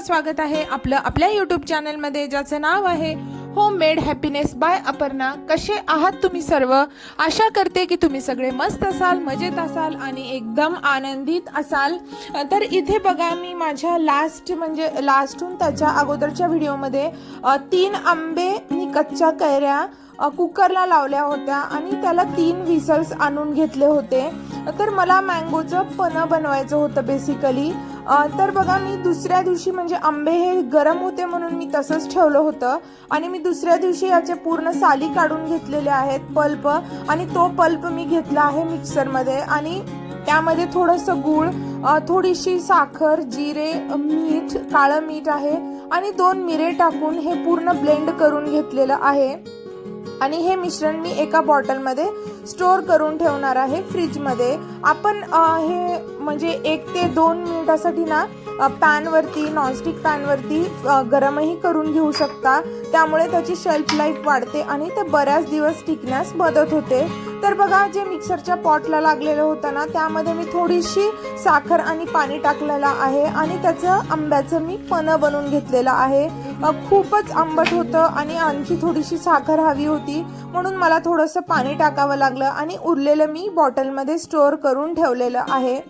पुन्हा स्वागत आहे आपलं आपल्या युट्यूब चॅनलमध्ये ज्याचं नाव आहे home made happiness by Aparna. कसे आहात तुम्ही सर्व? आशा करते की तुम्ही सगळे मस्त असाल मजेत असाल आणि एकदम आनंदित असाल. तर इथे बघा मी माझ्या लास्ट म्हणजे लास्टहून त्याच्या अगोदरच्या व्हिडिओमध्ये तीन आंबे आणि कच्च्या कैऱ्या कुकरला लावल्या होत्या आणि त्याला तीन विसल्स आणून घेतले होते. तर मला मँगोचं पनं बनवायचं होतं बेसिकली तर बघा मी दुसऱ्या दिवशी म्हणजे आंबे हे गरम होते म्हणून मी तसंच ठेवलं होतं. आणि मी दुसऱ्या दिवशी याचे पूर्ण साली काढून घेतलेले आहेत पल्प. आणि तो पल्प मी घेतला आहे मिक्सरमध्ये. आणि त्यामध्ये थोडंसं गूळ थोडीशी साखर जिरे मीठ काळं मीठ आहे. आणि दोन मिरे टाकून हे पूर्ण ब्लेंड करून घेतलेलं आहे. आणि हे मिश्रण मी एका बॉटलमध्ये स्टोअर करून ठेवणार आहे फ्रीजमध्ये. आपण हे म्हणजे एक ते दोन मिनिटासाठी ना पॅनवरती नॉनस्टिक पॅनवरती गरमही करून घेऊ शकता. त्यामुळे त्याची शेल्फ लाईफ वाढते आणि ते बऱ्याच दिवस टिकण्यास मदत होते. तर बघा जे मिक्सरच्या पॉटला लागलेलं होतं ना त्यामध्ये मी थोडीशी साखर आणि पाणी टाकलेलं आहे आणि त्याचं आंब्याचं मी पनं बनवून घेतलेलं आहे. खूपच आंबट होतं आणि आणखी थोडीशी साखर हवी होती. म्हणून मला थोडंसं पाणी टाकावं लागलं आणि उरलेलं मी बॉटलमध्ये स्टोअर करून ठेवलेलं आहे.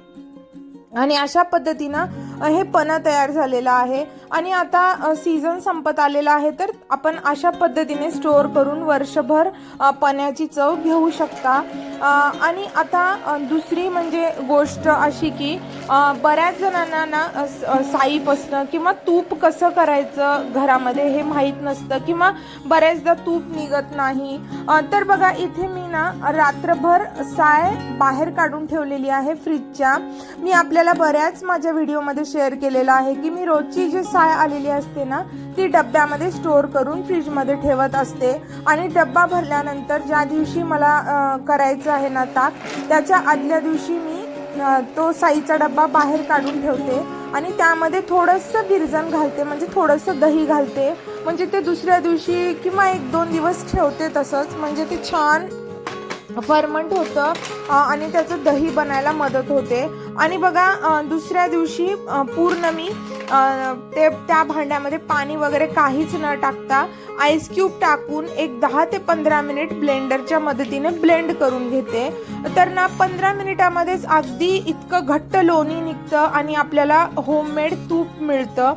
आणि अशा पद्धतीनं हे पना तयार झालेलं आहे. आणि आता सीझन संपत आलेला आहे तर आपण अशा पद्धतीने स्टोअर करून वर्षभर पण्याची चव घेऊ शकता. आणि आता दुसरी म्हणजे गोष्ट अशी की बऱ्याच जणांना ना साईप असणं साईपासनं किंवा तूप कसं करायचं घरामध्ये हे माहीत नसतं किंवा बऱ्याचदा तूप निघत नाही. तर बघा इथे मी ना रात्रभर साय बाहेर काढून ठेवलेली आहे फ्रीजच्या. मी आपल्याला बऱ्याच माझ्या व्हिडिओमध्ये शेअर केलेलं आहे की मी रोजची जी साय आलेली असते ना ती डब्यामध्ये स्टोअर करून फ्रीजमध्ये ठेवत असते. आणि डब्बा भरल्यानंतर ज्या दिवशी मला करायचं आहे ना ताक त्याच्या आदल्या दिवशी मी तो साईचा डब्बा बाहेर काढून ठेवते आणि त्यामध्ये थोडंसं बिरजण घालते म्हणजे थोडंसं दही घालते. म्हणजे ते दुसऱ्या दिवशी किंवा एक दोन दिवस ठेवते तसंच. म्हणजे ते छान फर्मंट होतं आणि त्याचं दही बनायला मदत होते. आणि बघा दुसऱ्या दिवशी पूर्ण मी ते त्या भांड्यामध्ये पाणी वगैरे काहीच न टाकता आईस क्यूब टाकून एक दहा ते पंधरा मिनिट ब्लेंडरच्या मदतीने ब्लेंड करून घेते. तर ना पंधरा मिनिटामध्येच अगदी इतकं घट्ट लोणी निघतं आणि आपल्याला होममेड तूप मिळतं.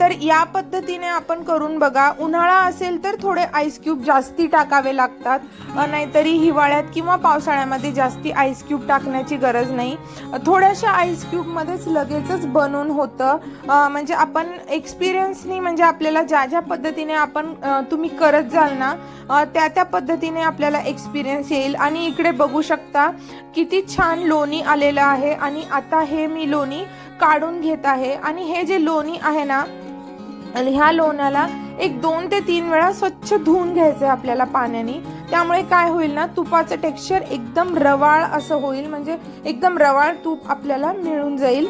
तर या पद्धतीने आपण करून बघा. उन्हाळा असेल तर थोडे आईस क्यूब जास्ती टाकावे लागतात. नाहीतरी हिवाळ्यात किंवा पावसाळ्यामध्ये जास्ती आईस क्यूब टाकण्याची गरज नाही. थोड्याशा आईस क्यूबमध्येच लगेचच बनून होतं. म्हणजे आपण एक्सपिरियन्सनी म्हणजे आपल्याला ज्या ज्या पद्धतीने आपण तुम्ही करत जाल ना त्या त्या पद्धतीने आपल्याला एक्सपिरियन्स येईल. आणि इकडे बघू शकता किती छान लोणी आलेलं आहे. आणि आता हे मी लोणी काढून घेत आहे. आणि हे जे लोणी आहे ना आणि ह्या लोण्याला एक दोन ते तीन वेळा स्वच्छ धुवून घ्यायचं आहे आपल्याला पाण्याने. त्यामुळे काय होईल ना तुपाचं टेक्स्चर एकदम रवाळ असं होईल. म्हणजे एकदम रवाळ तूप आपल्याला मिळून जाईल.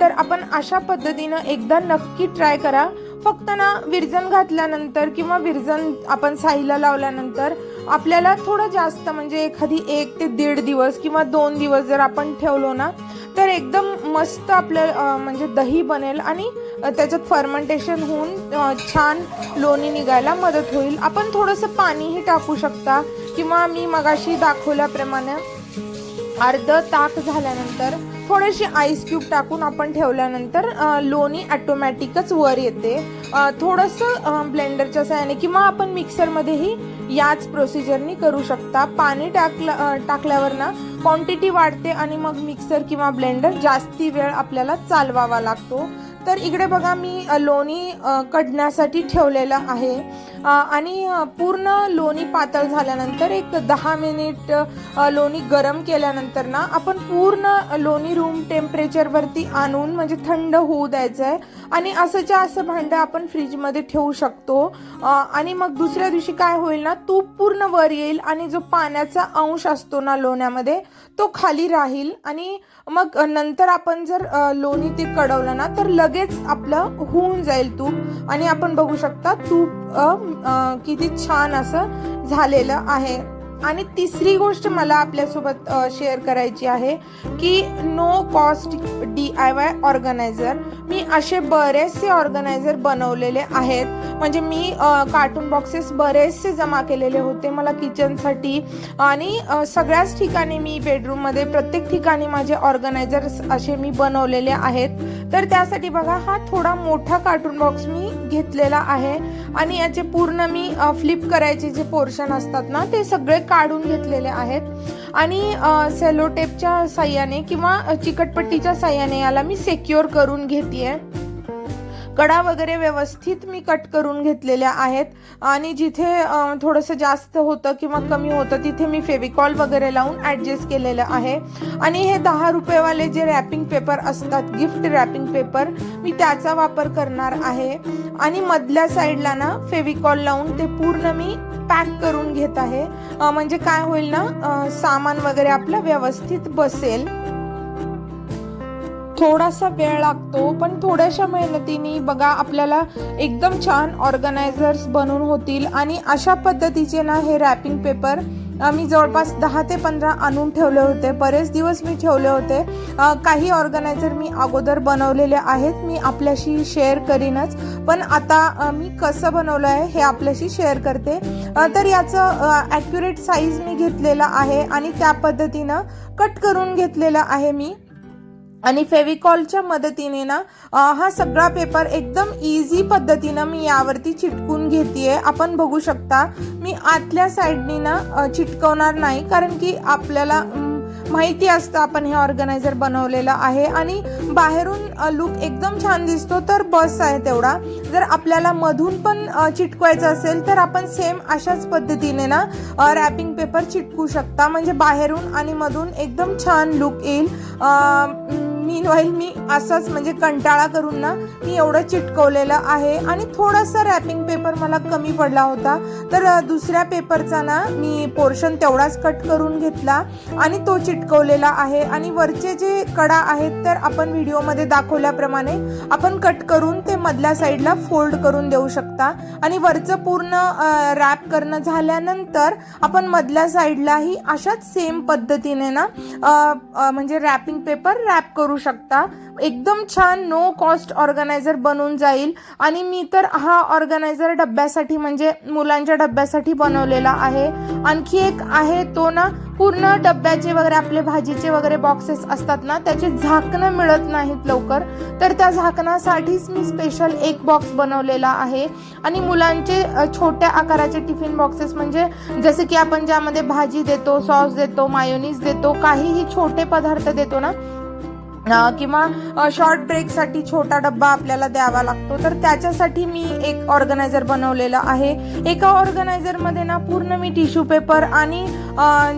तर आपण अशा पद्धतीनं एकदा नक्की ट्राय करा. फक्त ना विरजन घातल्यानंतर किंवा विरजन आपण साईला लावल्यानंतर आपल्याला थोडं जास्त म्हणजे एखादी एक ते दीड दिवस किंवा दोन दिवस जर आपण ठेवलो ना एकदम मस्त आपलं म्हणजे दही बनेल आणि त्याच्यात फर्मेंटेशन होऊन छान लोणी निघायला मदत होईल. आपण थोडंसं पाणीही टाकू शकता. किंवा मी मगाशी दाखवल्याप्रमाणे अर्ध ताक झाल्यानंतर थोडेसे आईस क्यूब टाकून आपण ठेवल्यानंतर लोणी ॲटोमॅटिकच वर येते. थोडंसं ब्लेंडरच्या सहाय्याने किंवा आपण मिक्सरमध्येही याच प्रोसिजरनी करू शकता. पाणी टाकलं टाकल्यावर ना क्वांटिटी वाढते आणि मग मिक्सर किंवा ब्लेंडर जास्ती वेळ आपल्याला चालवावा लागतो. तर इकडे बघा मी लोणी कढण्यासाठी कडण्यासाठी ठेवलेलं आहे. आणि पूर्ण लोणी पातळ झाल्यानंतर एक दहा मिनिट लोणी गरम केल्यानंतर ना आपण पूर्ण लोणी रूम टेम्परेचरवरती आणून म्हणजे थंड होऊ द्यायचं आहे आणि असंच्या असं भांडं आपण फ्रीजमध्ये ठेवू शकतो आणि मग दुसऱ्या दिवशी काय होईल ना तूप पूर्ण वर येईल आणि जो पाण्याचा अंश असतो ना लोण्यामध्ये तो खाली राहील. आणि मग नंतर आपण जर लोणी ते कडवलं ना तर लगेच आपलं होऊन जाईल तूप. आणि आपण बघू शकता तूप किती छान असं झालेलं आहे. आणि तिसरी गोष्ट मला आपल्यासोबत शेअर करायची आहे की no cost D I Y organiser मी असे बरेचसे ऑर्गनायझर बनवलेले आहेत. म्हणजे मी कार्टून बॉक्सेस बरेचसे जमा केलेले होते मला किचनसाठी आणि सगळ्याच ठिकाणी मी बेडरूममध्ये प्रत्येक ठिकाणी माझे ऑर्गनायझर्स असे मी बनवलेले आहेत. तर त्यासाठी बघा हा थोडा मोठा कार्टून बॉक्स मी घेतलेला आहे. आणि याचे पूर्ण मी फ्लिप करायचे जे पोर्शन असतात ना ते सगळे काढून घेतलेले आहेत. आणि सेलोटेपच्या साह्याने किंवा चिकटपट्टीच्या साह्याने याला मी सेक्युअर करून घेते कडा वगैरे व्यवस्थित मी कट करून घेतलेल्या आहेत. आणि जिथे थोडंसं जास्त होतं किंवा कमी होतं तिथे मी फेविकॉल वगैरे लावून ॲडजस्ट केलेलं आहे. आणि हे दहा रुपयेवाले जे रॅपिंग पेपर असतात गिफ्ट रॅपिंग पेपर मी त्याचा वापर करणार आहे. आणि मधल्या साईडला ना फेविकॉल लावून ते पूर्ण मी पॅक करून घेत आहे. म्हणजे काय होईल ना सामान वगैरे आपलं व्यवस्थित बसेल. थोडासा वेळ लागतो पण थोड्याशा मेहनतीने बघा आपल्याला एकदम छान ऑर्गनायझर्स बनवून होतील. आणि अशा पद्धतीचे ना हे रॅपिंग पेपर मी जवळपास दहा ते पंधरा आणून ठेवले होते. बरेच दिवस मी ठेवले होते. काही ऑर्गनायझर मी अगोदर बनवलेले आहेत मी आपल्याशी शेअर करीनच. पण आता मी कसं बनवलं आहे हे आपल्याशी शेअर करते. तर याचं ॲक्युरेट साईज मी घेतलेला आहे आणि त्या पद्धतीनं कट करून घेतलेलं आहे मी. आणि फेविकॉलच्या मदतीने ना हा सगळा पेपर एकदम इझी पद्धतीनं मी यावरती चिटकून घेते आपण बघू शकता मी आतल्या साईडनी ना चिटकवणार नाही कारण की आपल्याला माहिती असतं आपण हे ऑर्गनायझर बनवलेलं आहे. आणि बाहेरून लुक एकदम छान दिसतो तर बस आहे तेवढा. जर आपल्याला मधून पण चिटकवायचं असेल तर आपण सेम अशाच पद्धतीने ना रॅपिंग पेपर चिटकू शकता. म्हणजे बाहेरून आणि मधून एकदम छान लुक येईल. मीन वाईल मी असंच म्हणजे कंटाळा करून ना मी एवढं चिटकवलेलं आहे आणि थोडासा रॅपिंग पेपर मला कमी पडला होता. तर दुसऱ्या पेपरचा ना मी पोर्शन तेवढाच कट करून घेतला आणि तो चिटकवलेला आहे. आणि वरचे जे कडा आहेत तर आपण व्हिडिओमध्ये दाखवल्याप्रमाणे आपण कट करून ते मधल्या साईडला फोल्ड करून देऊ शकता. आणि वरचं पूर्ण रॅप करणं झाल्यानंतर आपण मधल्या साईडलाही अशाच सेम पद्धतीने ना म्हणजे रॅपिंग पेपर रॅप करू शकता. एकदम छान नो कॉस्ट ऑर्गनायझर बनून जाईल. आणि मी तर हा ऑर्गनायझर डब्यासाठी म्हणजे मुलांच्या डब्यासाठी बनवलेला आहे. आणखी एक आहे तो ना पूर्ण डब्याचे वगैरे आपले भाजीचे वगैरे बॉक्सेस असतात ना त्याचे झाकणं मिळत नाहीत लवकर. तर त्या झाकणासाठीच मी स्पेशल एक बॉक्स बनवलेला आहे. आणि मुलांचे छोट्या आकाराचे टिफिन बॉक्सेस म्हणजे जसे की आपण ज्यामध्ये भाजी देतो सॉस देतो मायोनीज देतो काहीही छोटे पदार्थ देतो ना किंवा शॉर्ट ब्रेकसाठी छोटा डब्बा आपल्याला द्यावा लागतो. तर त्याच्यासाठी मी एक ऑर्गनायझर बनवलेलं आहे. एका ऑर्गनायझरमध्ये ना पूर्ण मी टिश्यू पेपर आणि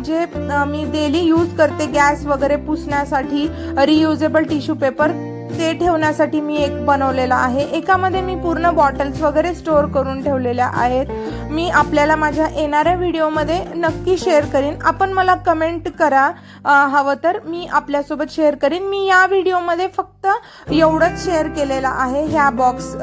जे मी डेली यूज करते गॅस वगैरे पुसण्यासाठी रियुजेबल टिश्यू पेपर ते ठेवण्यासाठी मी एक बनवलेला आहे. एकामध्ये मी पूर्ण बॉटल्स वगैरे स्टोअर करून ठेवलेल्या आहेत. मी आपल्याला माझ्या येणाऱ्या व्हिडिओमध्ये नक्की शेअर करीन. आपण मला कमेंट करा हवं तर. मी आपल्यासोबत शेअर करीन. मी या व्हिडिओमध्ये फक्त एवढंच शेअर केलेलं आहे. ह्या बॉक्स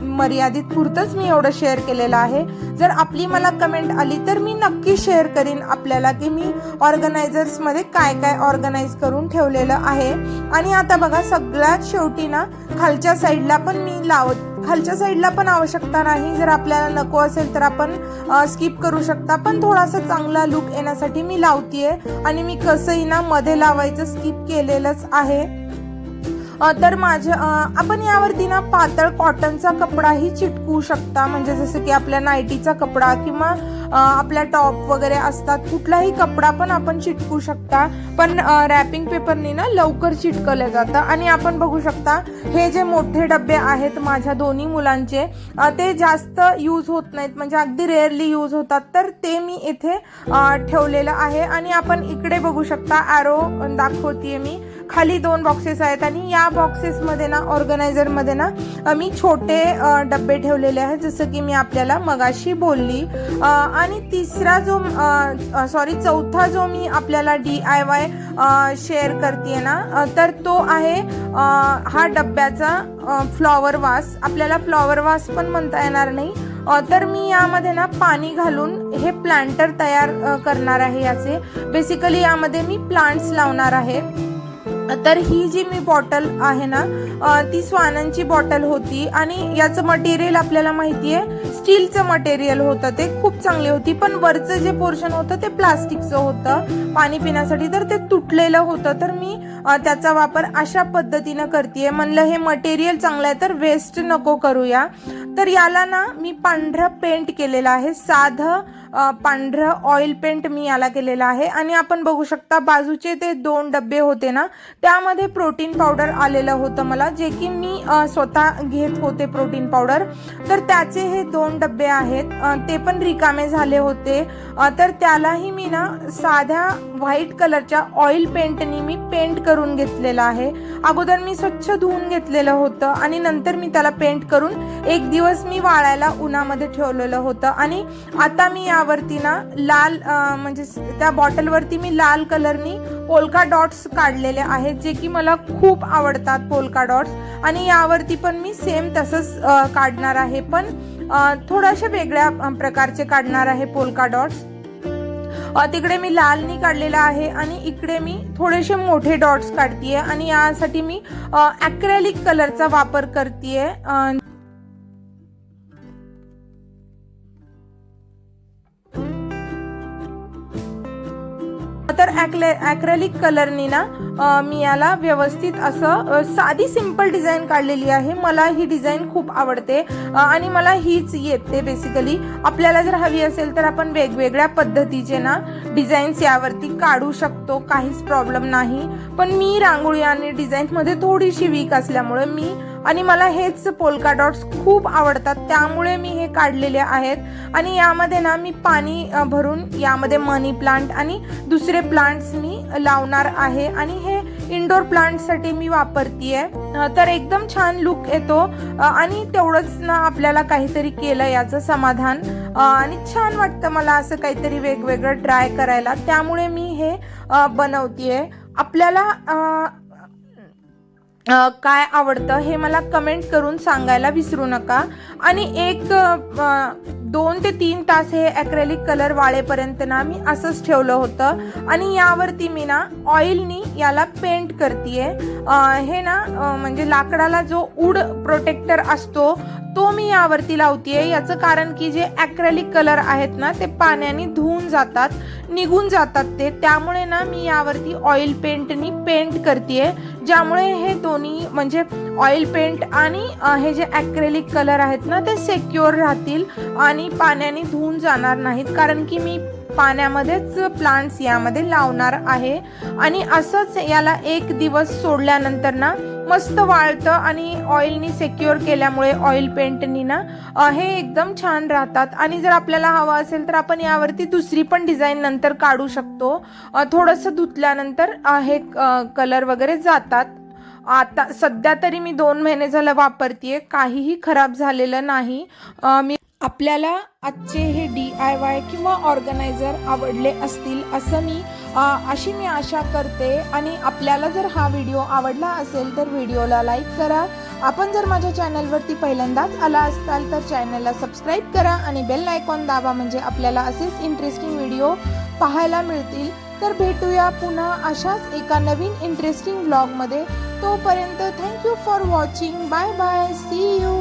मर्यादित पुरतंच मी एवढं शेअर केलेलं आहे. जर आपली मला कमेंट आली तर मी नक्की शेअर करीन आपल्याला की मी ऑर्गनायझर्समध्ये काय काय ऑर्गनाईज करून ठेवलेलं आहे. आणि आता बघा सगळ्यात शेवटी ना खालच्या साईडला पण मी लावत खालच्या साईडला पण आवश्यकता नाही. जर आपल्याला नको असेल तर आपण स्किप करू शकता. पण थोडासा चांगला लुक येण्यासाठी मी लावतीये. आणि मी कसंही ना मध्ये लावायचं स्किप केलेलंच आहे. तर माझ्या आपण यावरती ना पातळ कॉटनचा कपडाही चिटकू शकता. म्हणजे जसं की आपल्या नायटीचा कपडा किंवा आपल्या टॉप वगैरे असतात कुठलाही कपडा पण आपण चिटकू शकता. पण रॅपिंग पेपरने ना लवकर चिटकलं जातं. आणि आपण बघू शकता हे जे मोठे डबे आहेत माझ्या दोन्ही मुलांचे ते जास्त यूज होत नाहीत. म्हणजे अगदी रेअरली यूज होतात. तर ते मी इथे ठेवलेलं आहे. आणि आपण इकडे बघू शकता ॲरो दाखवतीये मी. खाली दोन बॉक्सेस आहेत. आणि या बॉक्सेसमध्ये ना ऑर्गनायझरमध्ये ना मी छोटे डब्बे ठेवलेले आहेत. जसं की मी आपल्याला मगाशी बोलली. आणि तिसरा जो सॉरी चौथा जो मी आपल्याला डी आय वाय शेअर करते ना तर तो आहे हा डब्याचा फ्लॉवर वास. आपल्याला फ्लॉवर वास पण म्हणता येणार नाही. तर मी यामध्ये ना पाणी घालून हे प्लांटर तयार करणार आहे याचे. बेसिकली यामध्ये मी प्लांट्स लावणार आहे. तर ही जी मी बॉटल आहे ना ती स्वानांची बॉटल होती आणि याचं मटेरियल आपल्याला माहिती आहे स्टीलचं मटेरियल होतं. ते खूप चांगले होती पण वरचं जे पोर्शन होतं ते प्लास्टिकचं होतं. पाणी पिण्यासाठी तर ते तुटलेलं होतं. तर मी त्याचा वापर अशा पद्धतीनं करते म्हणलं हे मटेरियल चांगलं आहे तर वेस्ट नको करूया. तर याला ना मी पांढरं पेंट केलेलं आहे. साधं पांढरं ऑइल पेंट मी याला केलेलं आहे. आणि आपण बघू शकता बाजूचे ते दोन डबे होते ना त्यामध्ये प्रोटीन पावडर आलेलं होतं मला जे की मी स्वतः घेत होते प्रोटीन पावडर तर त्याचे हे दोन डबे आहेत. ते पण रिकामे झाले होते. तर त्यालाही मी ना साध्या व्हाईट कलरच्या ऑइल पेंटनी मी पेंट करून करून घेतलेलं आहे. अगोदर मी स्वच्छ धुवून घेतलेलं होतं आणि नंतर मी त्याला पेंट करून एक दिवस मी वाळायला उन्हामध्ये ठेवलेलं होतं. आणि आता मी यावरती ना लाल म्हणजे त्या बॉटलवरती मी लाल कलरनी पोलका डॉट्स काढलेले आहेत जे की मला खूप आवडतात पोलका डॉट्स आणि यावरती पण मी सेम तसंच काढणार आहे. पण थोड्याशा वेगळ्या प्रकारचे काढणार आहे पोलका डॉट्स तिकडे मी लालनी काढलेला आहे आणि इकडे मी थोडेसे मोठे डॉट्स काढतीये आणि यासाठी मी ॲक्रेलिक कलरचा वापर करतीये. अ, ॲक्रेलिक कलरनी ना मी याला व्यवस्थित असं साधी सिंपल डिझाईन काढलेली आहे. मला ही डिझाईन खूप आवडते. आणि मला हीच येते बेसिकली आपल्याला जर हवी असेल तर आपण वेगवेगळ्या पद्धतीचे ना डिझाईन्स यावरती काढू शकतो. काहीच प्रॉब्लेम नाही. पण मी रांगोळी आणि डिझाईनमध्ये थोडीशी वीक असल्यामुळे मी आणि मला हेच पोलका डॉट्स खूप आवडतात. त्यामुळे मी हे काढलेले आहेत. आणि यामध्ये ना मी पाणी भरून यामध्ये मनी प्लांट आणि दुसरे प्लांट्स मी लावणार आहे. आणि हे इंडोर प्लांटसाठी मी वापरतीये. तर एकदम छान लुक येतो. आणि तेवढंच ना आपल्याला काहीतरी केलं याचं समाधान. आणि छान वाटतं मला असं काहीतरी वेगवेगळं ट्राय करायला. त्यामुळे मी हे बनवतीये. आपल्याला काय आवडतं हे मला कमेंट करून सांगायला विसरू नका. आणि एक दोन ते तीन तास हे ॲक्रेलिक कलर वाळेपर्यंत ना मी असंच ठेवलं होतं. आणि यावरती मी ना ऑइलनी याला पेंट करते हे ना म्हणजे लाकडाला जो उड प्रोटेक्टर असतो तो मी यावरती लावतीये. याचं कारण की जे ॲक्रेलिक कलर आहेत ना ते पाण्याने धुवून जातात निघून जातात ते. त्यामुळे ना मी यावरती ऑइल पेंटनी पेंट करते ज्यामुळे हे दोन्ही म्हणजे ऑइल पेंट आणि हे जे ॲक्रेलिक कलर आहेत ना ते सेक्युअर राहतील आणि पाण्याने धुवून जाणार नाहीत. कारण की मी पाण्यामध्येच प्लांट्स यामध्ये लावणार आहे. आणि असंच याला एक दिवस सोडल्यानंतर ना मस्त वाळतं आणि ऑइलनी सेक्युअर केल्यामुळे ऑइल पेंटनी ना हे एकदम छान राहतात. आणि जर आपल्याला हवं असेल तर आपण यावरती दुसरी पण डिझाईन नंतर काढू शकतो. थोडंसं धुतल्यानंतर हे कलर वगैरे जातात. आता सध्या तरी मी दोन महिने झालं वापरतीये. काहीही खराब झालेलं नाही. मी आपल्याला आजचे हे डी आय वाय किंवा ऑर्गनायझर आवडले असतील असं मी अशी मी आशा करते. आणि आपल्याला जर हा व्हिडिओ आवडला असेल तर व्हिडिओला लाईक करा. आपण जर माझ्या चॅनलवरती पहिल्यांदाच आला असाल तर चॅनलला सबस्क्राईब करा आणि बेल आयकॉन दाबा म्हणजे आपल्याला असेच इंटरेस्टिंग व्हिडिओ पाहायला मिळतील. तर भेटूया पुन्हा अशाच एका नवीन इंटरेस्टिंग ब्लॉगमध्ये तोपर्यंत thank you for watching bye bye see you